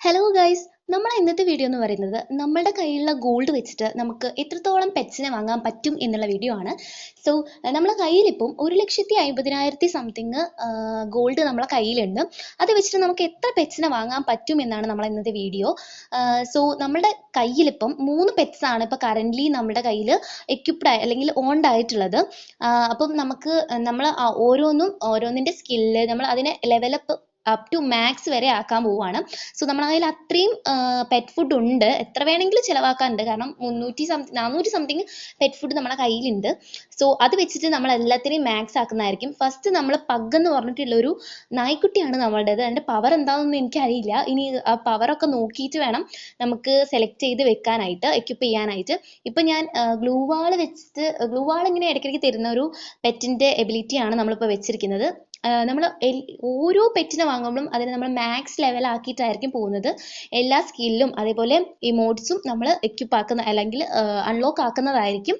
Hello guys നമ്മളെ ഇന്നത്തെ video എന്ന് പറയുന്നത് നമ്മളുടെ കയ്യിലുള്ള ഗോൾഡ് വെച്ചിട്ട് നമുക്ക് എത്രത്തോളം പെറ്റ്സിനെ വാങ്ങാൻ പറ്റും എന്നുള്ള വീഡിയോ ആണ്. സോ നമ്മളെ കയ്യിലിപ്പം ഒരു ലക്ഷത്തി അമ്പതിനായിരത്തി സംതിങ് ഗോൾഡ് നമ്മളെ കയ്യിലുണ്ട്. അത് വെച്ചിട്ട് നമുക്ക് എത്ര പെറ്റ്സിനെ വാങ്ങാൻ പറ്റും എന്നാണ് നമ്മളെ ഇന്നത്തെ വീഡിയോ സോ നമ്മളുടെ കയ്യിലിപ്പം മൂന്ന് പെറ്റ്സ് ആണ് ഇപ്പോൾ കറന്റ്ലി നമ്മുടെ കയ്യിൽ എക്യുപ്ഡ് ആയി അല്ലെങ്കിൽ ഓൺഡ് ആയിട്ടുള്ളത്. അപ്പം നമുക്ക് നമ്മൾ ഓരോന്നും ഓരോന്നിന്റെ സ്കില്ല് നമ്മൾ അതിനെ ലെവലപ്പ് അപ് ടു മാക്സ് വരെ ആക്കാൻ പോവുകയാണ് സോ നമ്മൾ അതിൽ അത്രയും പെറ്റ് ഫുഡ് ഉണ്ട്. എത്ര വേണമെങ്കിലും ചിലവാക്കാനുണ്ട്. കാരണം മുന്നൂറ്റി സംതിങ് നാനൂറ്റി സംതിങ് പെറ്റ് ഫുഡ് നമ്മുടെ കയ്യിലുണ്ട്. സോ അത് വെച്ചിട്ട് നമ്മൾ എല്ലാത്തിനെയും മാക്സ് ആക്കുന്നതായിരിക്കും. ഫസ്റ്റ് നമ്മൾ പഗ് എന്ന് പറഞ്ഞിട്ടുള്ള ഒരു നായ്ക്കുട്ടിയാണ് നമ്മളുടേത്. അതിന്റെ പവർ എന്താണെന്നൊന്നും എനിക്കറിയില്ല. ഇനി ആ പവറൊക്കെ നോക്കിയിട്ട് വേണം നമുക്ക് സെലക്ട് ചെയ്ത് വെക്കാനായിട്ട് എക്യുപ്പ് ചെയ്യാനായിട്ട്. ഇപ്പം ഞാൻ ഗ്ലൂ വാൾ വെച്ചിട്ട് ഗ്ലൂ വാൾ ഇങ്ങനെ ഇടയ്ക്കിടയ്ക്ക് തരുന്ന ഒരു പെറ്റിന്റെ എബിലിറ്റിയാണ് നമ്മളിപ്പോൾ വെച്ചിരിക്കുന്നത്. നമ്മൾ ഓരോ പെറ്റിനെ വാങ്ങുമ്പോഴും അതിനെ നമ്മൾ മാക്സ് ലെവൽ ആക്കിയിട്ടായിരിക്കും പോകുന്നത്. എല്ലാ സ്കില്ലും അതേപോലെ ഇമോട്ട്സും നമ്മൾ എക്യുപ്പ് ആക്കുന്ന അല്ലെങ്കിൽ അൺലോക്ക് ആക്കുന്നതായിരിക്കും.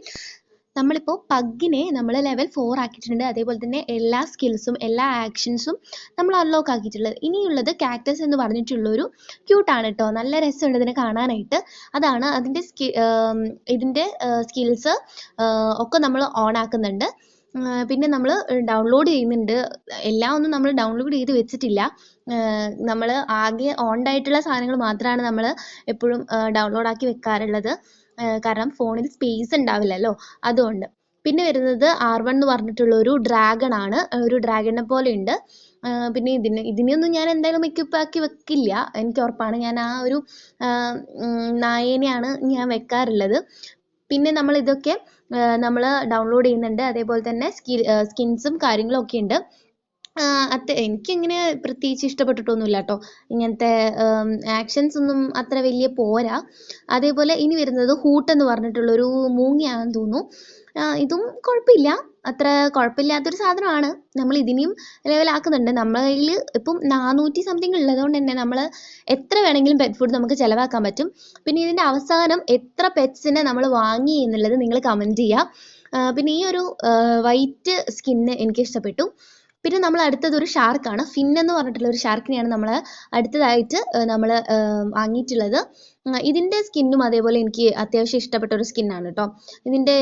നമ്മളിപ്പോൾ പഗ്ഗിനെ നമ്മൾ ലെവൽ ഫോർ ആക്കിയിട്ടുണ്ട്. അതേപോലെ തന്നെ എല്ലാ സ്കിൽസും എല്ലാ ആക്ഷൻസും നമ്മൾ അൺലോക്ക് ആക്കിയിട്ടുള്ളത്. ഇനിയുള്ളത് കാക്ടസ് എന്ന് പറഞ്ഞിട്ടുള്ളൊരു ക്യൂട്ടാണ് കേട്ടോ നല്ല രസമുണ്ട് ഇതിനെ കാണാനായിട്ട്. അതാണ് അതിന്റെ സ്കി ഇതിന്റെ സ്കിൽസ് ഒക്കെ നമ്മൾ ഓൺ ആക്കുന്നുണ്ട്. പിന്നെ നമ്മൾ ഡൗൺലോഡ് ചെയ്യുന്നുണ്ട്. എല്ലാം ഒന്നും നമ്മൾ ഡൗൺലോഡ് ചെയ്ത് വെച്ചിട്ടില്ല. നമ്മൾ ആകെ ഓൺഡ് ആയിട്ടുള്ള സാധനങ്ങൾ മാത്രമാണ് നമ്മൾ എപ്പോഴും ഡൗൺലോഡ് ആക്കി വെക്കാറുള്ളത്. കാരണം ഫോണിൽ സ്പേസ് ഉണ്ടാവില്ലല്ലോ. അതുകൊണ്ട്. പിന്നെ വരുന്നത് ആർ വൺ എന്ന് പറഞ്ഞിട്ടുള്ള ഒരു ഡ്രാഗൺ ആണ്. ഒരു ഡ്രാഗണിനെ പോലെ ഉണ്ട്. പിന്നെ ഇതിന് ഇതിനെയൊന്നും ഞാൻ എന്തായാലും equip ആക്കി വെക്കില്ല. എനിക്ക് ഉറപ്പാണ് ഞാൻ ആ ഒരു നായേനെയാണ് ഞാൻ വെക്കാറുള്ളത്. പിന്നെ നമ്മൾ ഇതൊക്കെ നമ്മൾ ഡൗൺലോഡ് ചെയ്യുന്നുണ്ട്. അതേപോലെ തന്നെ സ്കിൻസും കാര്യങ്ങളും ഒക്കെ ഉണ്ട്. അത്ര എനിക്കങ്ങനെ പ്രത്യേകിച്ച് ഇഷ്ടപ്പെട്ടിട്ടൊന്നുമില്ല കേട്ടോ ഇങ്ങനത്തെ ആക്ഷൻസ് ഒന്നും അത്ര വലിയ പോരാ. അതേപോലെ ഇനി വരുന്നത് ഹൂട്ട് എന്ന് പറഞ്ഞിട്ടുള്ളൊരു മൂങ്ങയാണെന്ന് തോന്നുന്നു. ഇതും കുഴപ്പമില്ല. അത്ര കുഴപ്പമില്ലാത്തൊരു സാധനമാണ്. നമ്മൾ ഇതിനെയും ലെവലാക്കുന്നുണ്ട്. നമ്മുടെ കയ്യിൽ ഇപ്പം നാനൂറ്റി സംതിങ് ഉള്ളതുകൊണ്ട് തന്നെ നമ്മൾ എത്ര വേണമെങ്കിലും പെറ്റ് ഫുഡ് നമുക്ക് ചിലവാക്കാൻ പറ്റും. പിന്നെ ഇതിന്റെ അവസാനം എത്ര പെറ്റ്സിനെ നമ്മൾ വാങ്ങി എന്നുള്ളത് നിങ്ങൾ കമന്റ് ചെയ്യുക പിന്നെ ഈ ഒരു വൈറ്റ് സ്കിന്ന് എനിക്ക് ഇഷ്ടപ്പെട്ടു. പിന്നെ നമ്മൾ അടുത്തത് ഒരു ഷാർക്കാണ് ഫിൻ എന്ന് പറഞ്ഞിട്ടുള്ള ഒരു ഷാർക്കിനെയാണ് നമ്മൾ അടുത്തതായിട്ട് നമ്മൾ വാങ്ങിയിട്ടുള്ളത്. ഇതിന്റെ സ്കിന്നും അതേപോലെ എനിക്ക് അത്യാവശ്യം ഇഷ്ടപ്പെട്ട ഒരു സ്കിന്നാണ് കേട്ടോ ഇതിന്റെ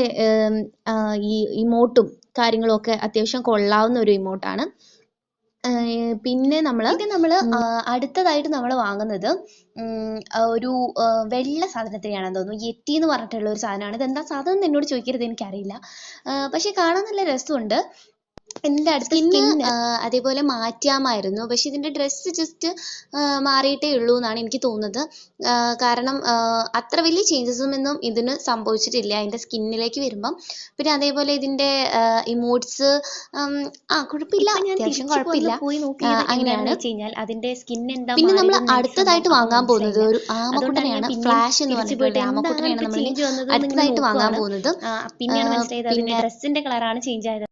ഈ ഇമോട്ടും കാര്യങ്ങളും ഒക്കെ അത്യാവശ്യം കൊള്ളാവുന്ന ഒരു ഇമോട്ടാണ് പിന്നെ നമ്മൾ നമ്മൾ അടുത്തതായിട്ട് നമ്മൾ വാങ്ങുന്നത് ഒരു വെള്ള സാധനത്തിനെയാണെന്ന് തോന്നുന്നു. യെറ്റി എന്ന് പറഞ്ഞിട്ടുള്ള ഒരു സാധനമാണ്. ഇതെന്താ സാധനം എന്ന് എന്നോട് ചോദിക്കരുത് എനിക്കറിയില്ല. പക്ഷേ കാണാൻ നല്ല രസമുണ്ട്. ഇതിന്റെ അടുത്ത് സ്കിൻ അതേപോലെ മാറ്റാമായിരുന്നു. പക്ഷെ ഇതിന്റെ ഡ്രസ്സ് ജസ്റ്റ് മാറിയിട്ടേ ഉള്ളൂ എന്നാണ് എനിക്ക് തോന്നുന്നത്. കാരണം അത്ര വലിയ ചേഞ്ചസ് ഒന്നും ഇതിന് സംഭവിച്ചിട്ടില്ല. അതിന്റെ സ്കിന്നിലേക്ക് വരുമ്പം. പിന്നെ അതേപോലെ ഇതിന്റെ ഇമോട്ട്സ് ആ കുഴപ്പമില്ല. അത്യാവശ്യം കുഴപ്പമില്ല. അങ്ങനെയാണ്. അതിന്റെ സ്കിൻ എന്താ പിന്നെ നമ്മൾ അടുത്തതായിട്ട് വാങ്ങാൻ പോകുന്നത് ഒരു ആമക്കുട്ടനെയാണ് ഫ്ലാഷ് എന്ന് പറഞ്ഞിട്ട് ആമക്കുട്ടനെയാണ് നമ്മൾ അടുത്തതായിട്ട് വാങ്ങാൻ പോകുന്നത്. പിന്നെയാണ് മനസ്സിലായത്. അതിന്റെ ഡ്രസ്സിന്റെ കളറാണ് ചേഞ്ച് ആയത്.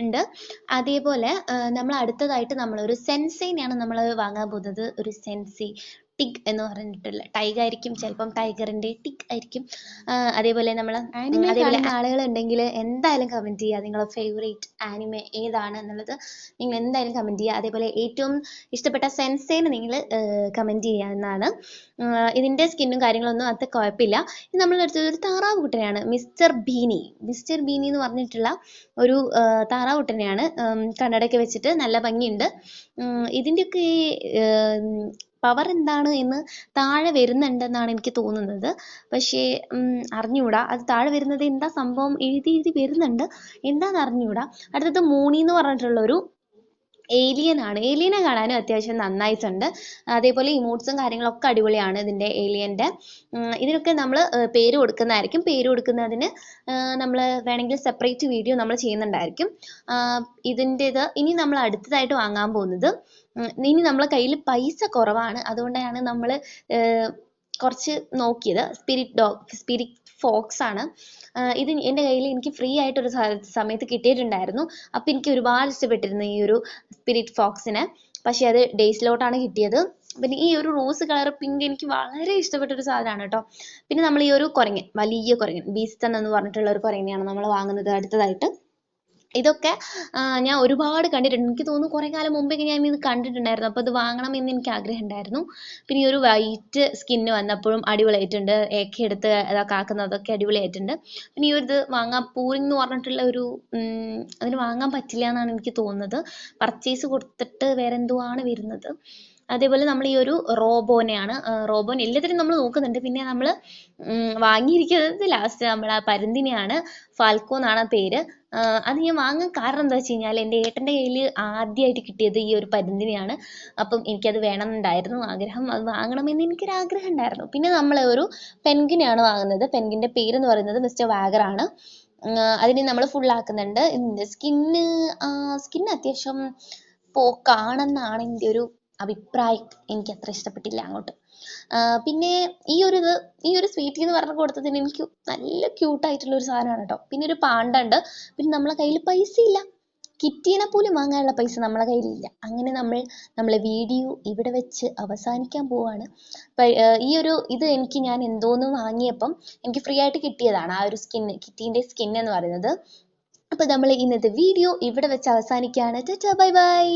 ഉണ്ട്. അതേപോലെ നമ്മൾ അടുത്തതായിട്ട് നമ്മൾ ഒരു സെൻസൈനെയാണ് നമ്മൾ വാങ്ങാൻ പോകുന്നത്. ഒരു സെൻസി ടിഗ് എന്ന് പറഞ്ഞിട്ടുള്ള ടൈഗർ ആയിരിക്കും. ചിലപ്പം ടൈഗറിന്റെ ടിഗ് ആയിരിക്കും. അതേപോലെ നമ്മൾ അതേപോലെ ആളുകൾ ഉണ്ടെങ്കിൽ എന്തായാലും കമന്റ് ചെയ്യുക. നിങ്ങളുടെ ഫേവറേറ്റ് ആനിമെ ഏതാണ് എന്നുള്ളത് നിങ്ങൾ എന്തായാലും കമന്റ് ചെയ്യുക. അതേപോലെ ഏറ്റവും ഇഷ്ടപ്പെട്ട സെൻസേനെ നിങ്ങൾ കമന്റ് ചെയ്യാവുന്നതാണ് ഇതിന്റെ സ്കിന്നും കാര്യങ്ങളൊന്നും അത്ര കുഴപ്പമില്ല. ഇത് നമ്മൾ എടുത്തത് ഒരു താറാവ് കുട്ടനെയാണ്. മിസ്റ്റർ ബീനി മിസ്റ്റർ ബീനി എന്ന് പറഞ്ഞിട്ടുള്ള ഒരു താറാവ് കുട്ടനെയാണ്. കണ്ണടയൊക്കെ വെച്ചിട്ട് നല്ല ഭംഗിയുണ്ട്. ഇതിന്റെയൊക്കെ പവർ എന്താണ് എന്ന് താഴെ വരുന്നുണ്ടെന്നാണ് എനിക്ക് തോന്നുന്നത്. പക്ഷേ അറിഞ്ഞുകൂടാ. അത് താഴെ വരുന്നത് എന്താ സംഭവം? എഴുതി എഴുതി വരുന്നുണ്ട്. എന്താന്ന് അറിഞ്ഞുകൂടാ. അടുത്തത് മൂണി എന്ന് പറഞ്ഞിട്ടുള്ള ആണ്. ഏലിയനെ കാണാനും അത്യാവശ്യം നന്നായിട്ടുണ്ട്. അതേപോലെ ഇമോട്ട്സും കാര്യങ്ങളൊക്കെ അടിപൊളിയാണ് ഇതിന്റെ ഏലിയന്റെ ഇതിനൊക്കെ നമ്മൾ പേര് കൊടുക്കുന്നതായിരിക്കും. പേര് കൊടുക്കുന്നതിന് നമ്മൾ വേണമെങ്കിൽ സെപ്പറേറ്റ് വീഡിയോ നമ്മൾ ചെയ്യുന്നുണ്ടായിരിക്കും. ഇതിന്റേത് ഇനി നമ്മൾ അടുത്തതായിട്ട് വാങ്ങാൻ പോകുന്നത് ഇനി നമ്മളെ കയ്യിൽ പൈസ കുറവാണ്. അതുകൊണ്ടാണ് നമ്മൾ കുറച്ച് നോക്കിയത്. സ്പിരിറ്റ് ഡോഗ് സ്പിരിറ്റ് ഫോക്സ് ആണ്. ഇത് എന്റെ കയ്യിൽ എനിക്ക് ഫ്രീ ആയിട്ടൊരു സമയത്ത് കിട്ടിയിട്ടുണ്ടായിരുന്നു. അപ്പോൾ എനിക്ക് ഒരുപാട് ഇഷ്ടപ്പെട്ടിരുന്നു ഈ ഒരു സ്പിരിറ്റ് ഫോക്സിനെ പക്ഷേ അത് ഡേയ്സിലോട്ടാണ് കിട്ടിയത്. പിന്നെ ഈ ഒരു റോസ് കളർ പിങ്ക് എനിക്ക് വളരെ ഇഷ്ടപ്പെട്ട ഒരു സാധനമാണ് കേട്ടോ. പിന്നെ നമ്മൾ ഈ ഒരു കുരങ്ങൻ വലിയ കുരങ്ങൻ ബീസ്റ്റൺ എന്ന് പറഞ്ഞിട്ടുള്ള ഒരു കുരങ്ങനെയാണ് നമ്മൾ വാങ്ങുന്നത് അടുത്തതായിട്ട്. ഇതൊക്കെ ഞാൻ ഒരുപാട് കണ്ടിട്ടുണ്ട്. എനിക്ക് തോന്നുന്നു കുറേ കാലം മുമ്പേ ഞാൻ ഇത് കണ്ടിട്ടുണ്ടായിരുന്നു. അപ്പോൾ ഇത് വാങ്ങണം എന്ന് എനിക്ക് ആഗ്രഹം ഉണ്ടായിരുന്നു പിന്നെ ഈ ഒരു വൈറ്റ് സ്കിന്ന് വന്നപ്പോഴും അടിപൊളിയായിട്ടുണ്ട്. ഏക്കെ എടുത്ത് ഇതൊക്കെ ആക്കുന്നതൊക്കെ അടിപൊളിയായിട്ടുണ്ട്. പിന്നെ ഈ ഒരു ഇത് വാങ്ങാൻ പൂരിങ് എന്ന് പറഞ്ഞിട്ടുള്ള ഒരു അതിന് വാങ്ങാൻ പറ്റില്ല എന്നാണ് എനിക്ക് തോന്നുന്നത്. പർച്ചേസ് കൊടുത്തിട്ട് വേറെ എന്തോ ആണ് വരുന്നത്? അതേപോലെ നമ്മൾ ഈ ഒരു റോബോനെയാണ് റോബോൻ എല്ലാത്തിനും നമ്മൾ നോക്കുന്നുണ്ട്. പിന്നെ നമ്മൾ വാങ്ങിയിരിക്കുന്നത് ലാസ്റ്റ് നമ്മൾ ആ പരുന്തിനെയാണ്. ഫാൽക്കോ എന്നാണ് പേര്. അത് ഞാൻ വാങ്ങാൻ കാരണം എന്താ വെച്ച് കഴിഞ്ഞാൽ എന്റെ ഏട്ടന്റെ കയ്യിൽ ആദ്യമായിട്ട് കിട്ടിയത് ഈ ഒരു പരുന്തിനെയാണ്. അപ്പം എനിക്കത് വേണമെന്നുണ്ടായിരുന്നു ആഗ്രഹം അത് വാങ്ങണമെന്ന് എനിക്കൊരു ആഗ്രഹം ഉണ്ടായിരുന്നു. പിന്നെ നമ്മൾ ഒരു പെൻഗിനെയാണ് വാങ്ങുന്നത്. പെൻഗിന്റെ പേരെന്ന് പറയുന്നത് മിസ്റ്റർ വാഗറാണ് അതിനെ നമ്മൾ ഫുൾ ആക്കുന്നുണ്ട്. ഇതിന്റെ സ്കിന്ന് സ്കിന്ന് അത്യാവശ്യം പോക്കാണെന്നാണ് എന്റെ ഒരു അഭിപ്രായം എനിക്ക് അത്ര ഇഷ്ടപ്പെട്ടില്ല അങ്ങോട്ട്. പിന്നെ ഈ ഒരു ഇത് ഈ ഒരു സ്വീറ്റ് എന്ന് പറഞ്ഞ് കൊടുത്തതിന് എനിക്ക് നല്ല ക്യൂട്ട് ആയിട്ടുള്ള ഒരു സാധനമാണ് കേട്ടോ പിന്നെ ഒരു പാണ്ട ഉണ്ട്. പിന്നെ നമ്മളെ കയ്യിൽ പൈസ ഇല്ല. കിറ്റിനെ പോലും വാങ്ങാനുള്ള പൈസ നമ്മളെ കയ്യിലില്ല. അങ്ങനെ നമ്മൾ നമ്മളെ വീഡിയോ ഇവിടെ വെച്ച് അവസാനിക്കാൻ പോവാണ്. ഈ ഒരു ഇത് എനിക്ക് ഞാൻ എന്തോന്ന് വാങ്ങിയപ്പം എനിക്ക് ഫ്രീ ആയിട്ട് കിട്ടിയതാണ്. ആ ഒരു സ്കിൻ കിറ്റീന്റെ സ്കിൻ എന്ന് പറയുന്നത്. അപ്പോൾ നമ്മൾ ഇന്നത്തെ വീഡിയോ ഇവിടെ വെച്ച് അവസാനിക്കുകയാണ്. Tata bye bye.